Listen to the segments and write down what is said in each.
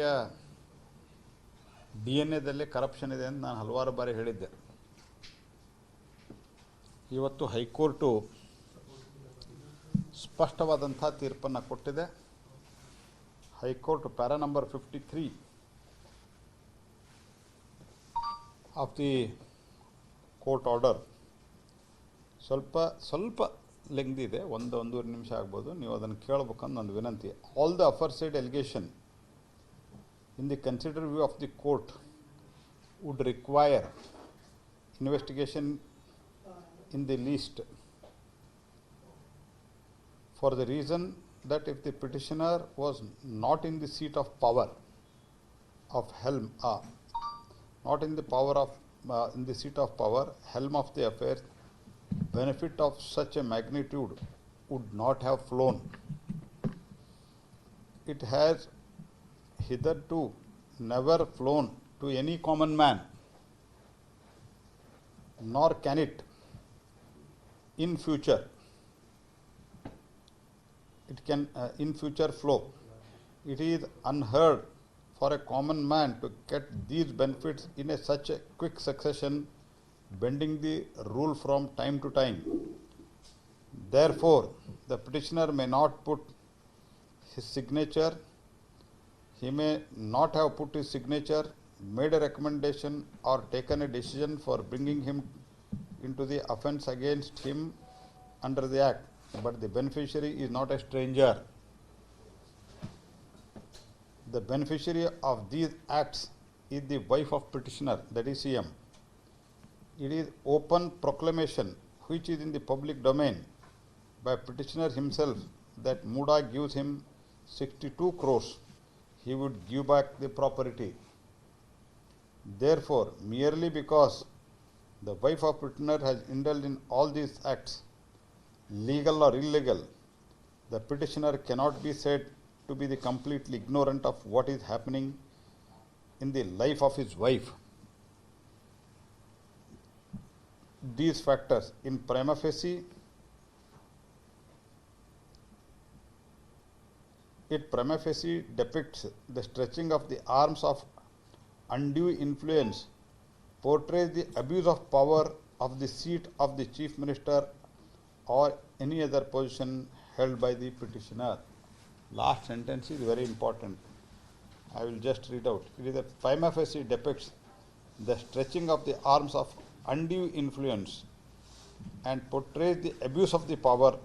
ವ್ಯಕ್ತಿಯ D N ಎದಲ್ಲಿ corruption ಇದೆ ಅಂತ ನಾನು ಹಲವಾರು ಬಾರಿ ಹೇಳಿದ್ದೆ. ಇವತ್ತು ಹೈಕೋರ್ಟು ಸ್ಪಷ್ಟವಾದಂಥ ತೀರ್ಪನ್ನು ಕೊಟ್ಟಿದೆ. High court para number fifty three of the court order ಸ್ವಲ್ಪ ಸ್ವಲ್ಪ ಲೆಂಗ್ದಿದೆ ಒಂದು, ಒಂದೂವರೆ ನಿಮಿಷ ಆಗ್ಬೋದು, ನೀವು ಅದನ್ನು ಕೇಳಬೇಕಂತ ಒಂದು ವಿನಂತಿ. All the aforesaid allegation in the considered view of the court would require investigation in the least for the reason that if the petitioner was not in the seat of power of helm uh, not in the power of uh, in the seat of power helm of the affairs benefit of such a magnitude would not have flown. It has hitherto never flown to any common man nor can it in future it can uh, in future flow. It is unheard for a common man to get these benefits in a such a quick succession bending the rule from time to time. Therefore the petitioner may not put his signature he may not have put his signature made a recommendation or taken a decision for bringing him into the offense against him under the act, but the beneficiary is not a stranger. The beneficiary of these acts is the wife of petitioner, that is CM. It is open proclamation which is in the public domain by petitioner himself that Muda gives him 62 crores, he would give back the property. Therefore, merely because the wife of petitioner has indulged in all these acts, legal or illegal, the petitioner cannot be said to be the completely ignorant of what is happening in the life of his wife. These factors in prima facie it prima facie depicts the stretching of the arms of undue influence portrays the abuse of power of the seat of the chief minister or any other position held by the petitioner. Last sentence is very important. I will just read out. It is a prima facie depicts the stretching of the arms of undue influence and portrays the abuse of the power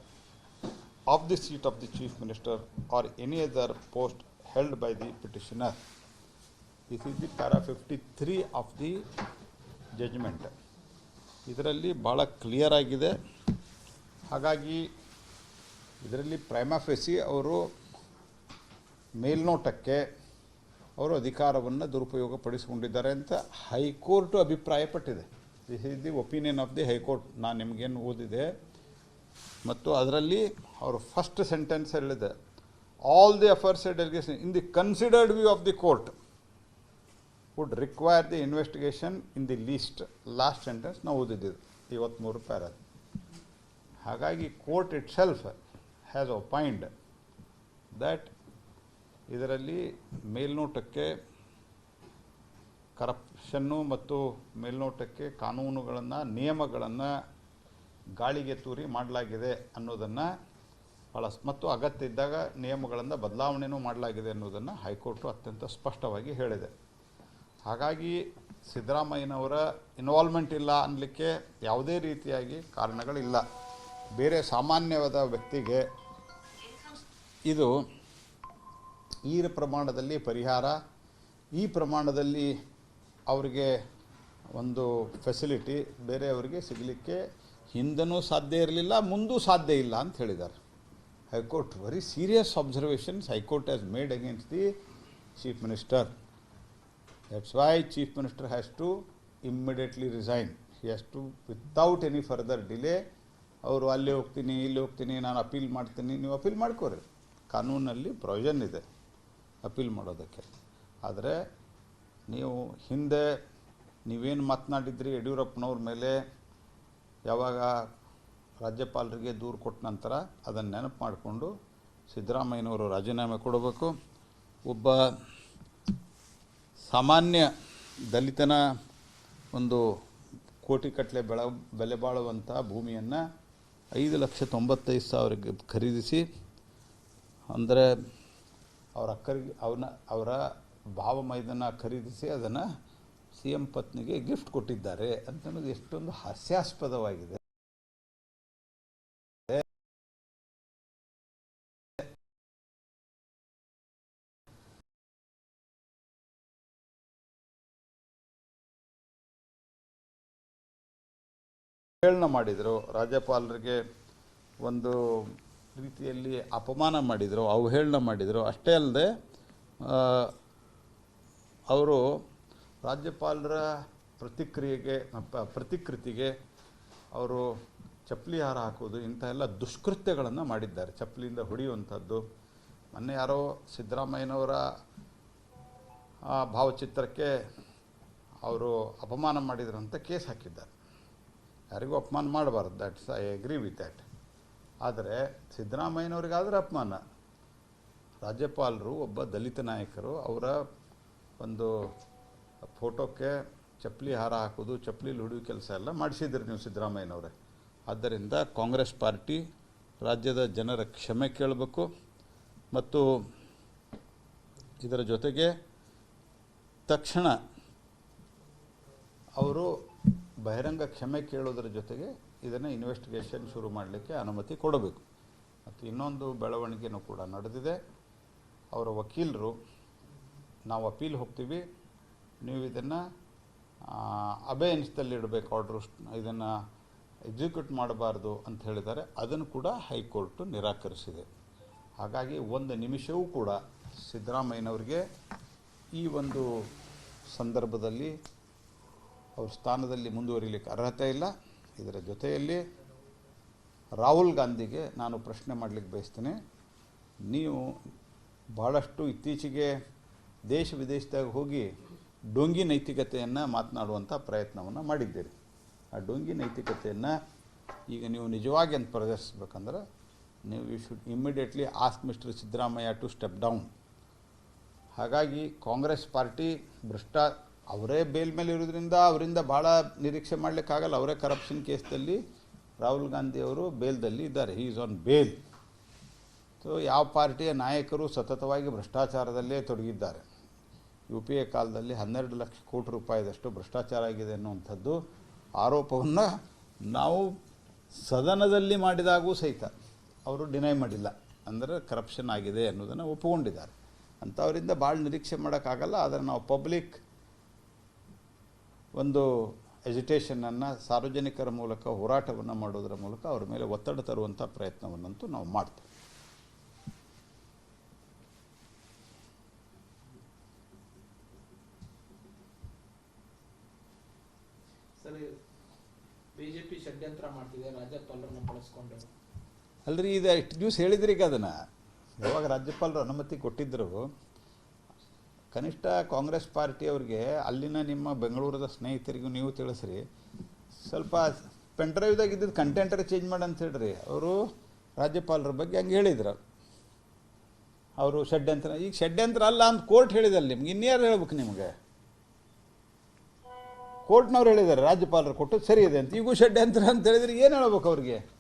of the seat of the chief minister or any other post held by the petitioner. This is the para 53 of the judgment. ಇದರಲ್ಲಿ ಭಾಳ clear ಆಗಿದೆ ಹಾಗಾಗಿ ಇದರಲ್ಲಿ ಪ್ರೈಮಾಫೆಸಿ ಅವರು ಮೇಲ್ನೋಟಕ್ಕೆ ಅವರು ಅಧಿಕಾರವನ್ನು ದುರುಪಯೋಗ ಪಡಿಸಿಕೊಂಡಿದ್ದಾರೆ ಅಂತ ಹೈಕೋರ್ಟು ಅಭಿಪ್ರಾಯಪಟ್ಟಿದೆ this is the opinion of the high court ನಾನು ನಿಮಗೇನು ಓದಿದೆ ಮತ್ತು ಅದರಲ್ಲಿ ಅವರು ಫಸ್ಟ್ ಸೆಂಟೆನ್ಸ್ ಹೇಳಿದೆ all the aforesaid allegation in the considered view of the court would require the investigation in the least last sentence ನಾವು ಓದಿದ್ದೀವಿ ಇವತ್ತ್ಮೂರು ಪ್ಯಾರ ಹಾಗಾಗಿ court itself has opined that ಇದರಲ್ಲಿ ಮೇಲ್ನೋಟಕ್ಕೆ ಕರಪ್ಷನ್ನು ಮತ್ತು ಮೇಲ್ನೋಟಕ್ಕೆ ಕಾನೂನುಗಳನ್ನು, ನಿಯಮಗಳನ್ನು ಗಾಳಿಗೆ ತೂರಿ ಮಾಡಲಾಗಿದೆ ಅನ್ನೋದನ್ನು ಭಾಳ ಮತ್ತು ಅಗತ್ಯ ಇದ್ದಾಗ ನಿಯಮಗಳನ್ನು ಬದಲಾವಣೆಯೂ ಮಾಡಲಾಗಿದೆ ಅನ್ನೋದನ್ನು ಹೈಕೋರ್ಟು ಅತ್ಯಂತ ಸ್ಪಷ್ಟವಾಗಿ ಹೇಳಿದೆ. ಹಾಗಾಗಿ ಸಿದ್ದರಾಮಯ್ಯನವರ ಇನ್ವಾಲ್ವ್ಮೆಂಟ್ ಇಲ್ಲ ಅನ್ನಲಿಕ್ಕೆ ಯಾವುದೇ ರೀತಿಯಾಗಿ ಕಾರಣಗಳಿಲ್ಲ. ಬೇರೆ ಸಾಮಾನ್ಯವಾದ ವ್ಯಕ್ತಿಗೆ ಇದು ಈ ಪ್ರಮಾಣದಲ್ಲಿ ಪರಿಹಾರ, ಈ ಪ್ರಮಾಣದಲ್ಲಿ ಅವರಿಗೆ ಒಂದು ಫೆಸಿಲಿಟಿ ಬೇರೆಯವರಿಗೆ ಸಿಗಲಿಕ್ಕೆ ಹಿಂದನೂ ಸಾಧ್ಯ ಇರಲಿಲ್ಲ, ಮುಂದೂ ಸಾಧ್ಯ ಇಲ್ಲ ಅಂತ ಹೇಳಿದ್ದಾರೆ. High court very serious observations high court has made against the chief minister that's why chief minister has to immediately resign he has to without any further delay ಅವರು ಅಲ್ಲಿ ಹೋಗ್ತೀನಿ, ಇಲ್ಲಿ ಹೋಗ್ತೀನಿ, ನಾನು ಅಪೀಲ್ ಮಾಡ್ತೀನಿ. ನೀವು ಅಪೀಲ್ ಮಾಡ್ಕೋರಿ. ಕಾನೂನಲ್ಲಿ ಪ್ರೊವಿಷನ್ ಇದೆ ಅಪೀಲ್ ಮಾಡೋದಕ್ಕೆ. ಆದರೆ ನೀವು ಹಿಂದೆ ನೀವೇನು ಮಾತನಾಡಿದ್ರಿ ಯಡಿಯೂರಪ್ಪನವ್ರ ಮೇಲೆ ಯಾವಾಗ ರಾಜ್ಯಪಾಲರಿಗೆ ದೂರು ಕೊಟ್ಟ ನಂತರ ಅದನ್ನು ನೆನಪು ಮಾಡಿಕೊಂಡು ಸಿದ್ದರಾಮಯ್ಯನವರು ರಾಜೀನಾಮೆ ಕೊಡಬೇಕು. ಒಬ್ಬ ಸಾಮಾನ್ಯ ದಲಿತನ ಒಂದು ಕೋಟಿ ಕಟ್ಟಲೆ ಬೆಳ, ಬೆಲೆ ಬಾಳುವಂಥ ಭೂಮಿಯನ್ನು ಐದು ಲಕ್ಷ ತೊಂಬತ್ತೈದು ಸಾವಿರಕ್ಕೆ ಖರೀದಿಸಿ, ಅಂದರೆ ಅವರ ಅಕ್ಕರಿಗೆ, ಅವನ, ಅವರ ಭಾವ ಮೈದನ್ನು ಖರೀದಿಸಿ ಅದನ್ನು ಸಿ ಎಂ ಪತ್ನಿಗೆ ಗಿಫ್ಟ್ ಕೊಟ್ಟಿದ್ದಾರೆ ಅಂತ ಅನ್ನೋದು ಎಷ್ಟೊಂದು ಹಾಸ್ಯಾಸ್ಪದವಾಗಿದೆ. ಹೇಳನ ಮಾಡಿದರು, ರಾಜ್ಯಪಾಲರಿಗೆ ಒಂದು ರೀತಿಯಲ್ಲಿ ಅಪಮಾನ ಮಾಡಿದರು, ಅವಹೇಳನ ಮಾಡಿದರು. ಅಷ್ಟೇ ಅಲ್ಲದೆ ಅವರು ರಾಜ್ಯಪಾಲರ ಪ್ರತಿಕ್ರಿಯೆಗೆ ಪ್ರತಿಕೃತಿಗೆ ಅವರು ಚಪ್ಪಲಿ ಹಾರ ಹಾಕೋದು ಇಂಥ ಎಲ್ಲ ದುಷ್ಕೃತ್ಯಗಳನ್ನು ಮಾಡಿದ್ದಾರೆ. ಚಪ್ಪಲಿಯಿಂದ ಹೊಡೆಯುವಂಥದ್ದು. ಮೊನ್ನೆ ಯಾರೋ ಸಿದ್ದರಾಮಯ್ಯನವರ ಭಾವಚಿತ್ರಕ್ಕೆ ಅವರು ಅಪಮಾನ ಮಾಡಿದ್ರು ಅಂತ ಕೇಸ್ ಹಾಕಿದ್ದಾರೆ. ಯಾರಿಗೂ ಅಪಮಾನ ಮಾಡಬಾರ್ದು. That's I agree with that ಆದರೆ ಸಿದ್ದರಾಮಯ್ಯನವರಿಗಾದರೆ ಅಪಮಾನ. ರಾಜ್ಯಪಾಲರು, ಒಬ್ಬ ದಲಿತ ನಾಯಕರು, ಅವರ ಒಂದು ಫೋಟೋಕ್ಕೆ ಚಪ್ಪಲಿ ಹಾರ ಹಾಕೋದು, ಚಪ್ಪಲಿಲಿ ಹೊಡೆಯೋ ಕೆಲಸ ಎಲ್ಲ ಮಾಡಿಸಿದ್ರಿ ನೀವು ಸಿದ್ದರಾಮಯ್ಯನವರೇ. ಆದ್ದರಿಂದ ಕಾಂಗ್ರೆಸ್ ಪಾರ್ಟಿ ರಾಜ್ಯದ ಜನರ ಕ್ಷಮೆ ಕೇಳಬೇಕು. ಮತ್ತು ಇದರ ಜೊತೆಗೆ ತಕ್ಷಣ ಅವರು ಬಹಿರಂಗ ಕ್ಷಮೆ ಕೇಳೋದ್ರ ಜೊತೆಗೆ ಇದನ್ನು ಇನ್ವೆಸ್ಟಿಗೇಷನ್ ಶುರು ಮಾಡಲಿಕ್ಕೆ ಅನುಮತಿ ಕೊಡಬೇಕು. ಮತ್ತು ಇನ್ನೊಂದು ಬೆಳವಣಿಗೆನೂ ಕೂಡ ನಡೆದಿದೆ. ಅವರ ವಕೀಲರು, ನಾವು ಅಪೀಲ್ ಹೋಗ್ತೀವಿ. ನೀವು ಇದನ್ನು ಅಬೇಯನ್ಸ್ದಲ್ಲಿ ಇಡಬೇಕು ಆರ್ಡ್ರು ಇದನ್ನು ಎಕ್ಸಿಕ್ಯೂಟ್ ಮಾಡಬಾರ್ದು ಅಂತ ಹೇಳಿದ್ದಾರೆ. ಅದನ್ನು ಕೂಡ ಹೈಕೋರ್ಟು ನಿರಾಕರಿಸಿದೆ. ಹಾಗಾಗಿ ಒಂದು ನಿಮಿಷವೂ ಕೂಡ ಸಿದ್ದರಾಮಯ್ಯನವರಿಗೆ ಈ ಒಂದು ಸಂದರ್ಭದಲ್ಲಿ ಅವ್ರ ಸ್ಥಾನದಲ್ಲಿ ಮುಂದುವರಿಲಿಕ್ಕೆ ಅರ್ಹತೆ ಇಲ್ಲ. ಇದರ ಜೊತೆಯಲ್ಲಿ ರಾಹುಲ್ ಗಾಂಧಿಗೆ ನಾನು ಪ್ರಶ್ನೆ ಮಾಡಲಿಕ್ಕೆ ಬಯಸ್ತೇನೆ. ನೀವು ಭಾಳಷ್ಟು ಇತ್ತೀಚೆಗೆ ದೇಶ ವಿದೇಶದಾಗ ಹೋಗಿ ಡೊಂಗಿ ನೈತಿಕತೆಯನ್ನು ಮಾತನಾಡುವಂಥ ಪ್ರಯತ್ನವನ್ನು ಮಾಡಿದ್ದೀರಿ. ಆ ಡೊಂಗಿ ನೈತಿಕತೆಯನ್ನು ಈಗ ನೀವು ನಿಜವಾಗಿ ಅಂತ ಪ್ರದರ್ಶಿಸ್ಬೇಕಂದ್ರೆ ನೀವು you should immediately ask mister Siddaramaiah to step down ಹಾಗಾಗಿ ಕಾಂಗ್ರೆಸ್ ಪಾರ್ಟಿ ಭ್ರಷ್ಟ, ಅವರೇ ಬೇಲ್ ಮೇಲೆ ಇರೋದ್ರಿಂದ ಅವರಿಂದ ಭಾಳ ನಿರೀಕ್ಷೆ ಮಾಡಲಿಕ್ಕಾಗಲ್ಲ. ಅವರೇ ಕರಪ್ಷನ್ ಕೇಸ್ದಲ್ಲಿ ರಾಹುಲ್ ಗಾಂಧಿ ಅವರು ಬೇಲ್ದಲ್ಲಿ ಇದ್ದಾರೆ. He is on bail so ಯಾವ ಪಾರ್ಟಿಯ ನಾಯಕರು ಸತತವಾಗಿ ಭ್ರಷ್ಟಾಚಾರದಲ್ಲೇ ತೊಡಗಿದ್ದಾರೆ? ಯು ಪಿ ಎ ಕಾಲದಲ್ಲಿ ಹನ್ನೆರಡು ಲಕ್ಷ ಕೋಟಿ ರೂಪಾಯಿದಷ್ಟು ಭ್ರಷ್ಟಾಚಾರ ಆಗಿದೆ ಅನ್ನುವಂಥದ್ದು ಆರೋಪವನ್ನು ನಾವು ಸದನದಲ್ಲಿ ಮಾಡಿದಾಗೂ ಸಹಿತ ಅವರು ಡಿನೈ ಮಾಡಿಲ್ಲ. ಅಂದರೆ ಕರಪ್ಷನ್ ಆಗಿದೆ ಅನ್ನೋದನ್ನು ಒಪ್ಪಿಕೊಂಡಿದ್ದಾರೆ. ಅಂಥವರಿಂದ ಭಾಳ ನಿರೀಕ್ಷೆ ಮಾಡೋಕ್ಕಾಗಲ್ಲ. ಆದರೆ ನಾವು ಪಬ್ಲಿಕ್ ಒಂದು ಎಜುಟೇಷನನ್ನು ಸಾರ್ವಜನಿಕರ ಮೂಲಕ ಹೋರಾಟವನ್ನು ಮಾಡೋದರ ಮೂಲಕ ಅವರ ಮೇಲೆ ಒತ್ತಡ ತರುವಂಥ ಪ್ರಯತ್ನವನ್ನಂತೂ ನಾವು ಮಾಡ್ತೇವೆ ಸರ್ ಬಿಜೆಪಿ ಷಡ್ಯಂತ್ರ ಮಾಡ್ತಿದೆ, ರಾಜ್ಯಪಾಲರನ್ನ ಬಳಸ್ಕೊಂಡು. ಅಲ್ರಿ, ಇದು ಎಷ್ಟು ದಿವಸ ಹೇಳಿದ್ರಿ ಈಗ ಅದನ್ನು? ಯಾವಾಗ ರಾಜ್ಯಪಾಲರು ಅನುಮತಿ ಕೊಟ್ಟಿದ್ದರು ಕನಿಷ್ಠ ಕಾಂಗ್ರೆಸ್ ಪಾರ್ಟಿಯವ್ರಿಗೆ ಅಲ್ಲಿನ ನಿಮ್ಮ ಬೆಂಗಳೂರದ ಸ್ನೇಹಿತರಿಗೂ ನೀವು ತಿಳಿಸ್ರಿ. ಸ್ವಲ್ಪ ಪೆನ್ಡ್ರೈವ್ದಾಗ ಕಂಟೆಂಟರ್ ಚೇಂಜ್ ಮಾಡಿ ಅಂತ ಹೇಳ್ರಿ. ಅವರು ರಾಜ್ಯಪಾಲರ ಬಗ್ಗೆ ಹಂಗೆ ಹೇಳಿದ್ರು. ಅವರು ಷಡ್ಯಂತ್ರ, ಈಗ ಷಡ್ಯಂತ್ರ ಅಲ್ಲ ಅಂತ ಕೋರ್ಟ್ ಹೇಳಿದಲ್ಲ ನಿಮ್ಗೆ ಇನ್ಯಾರು ಹೇಳ್ಬೇಕು ನಿಮಗೆ? ಕೋರ್ಟ್ನವ್ರು ಹೇಳಿದ್ದಾರೆ ರಾಜ್ಯಪಾಲರು ಕೊಟ್ಟು ಸರಿ ಇದೆ ಅಂತ. ಈಗೂ ಷಡ್ಯಂತ್ರ ಅಂತ ಹೇಳಿದ್ರೆ ಏನು ಹೇಳ್ಬೇಕು ಅವ್ರಿಗೆ?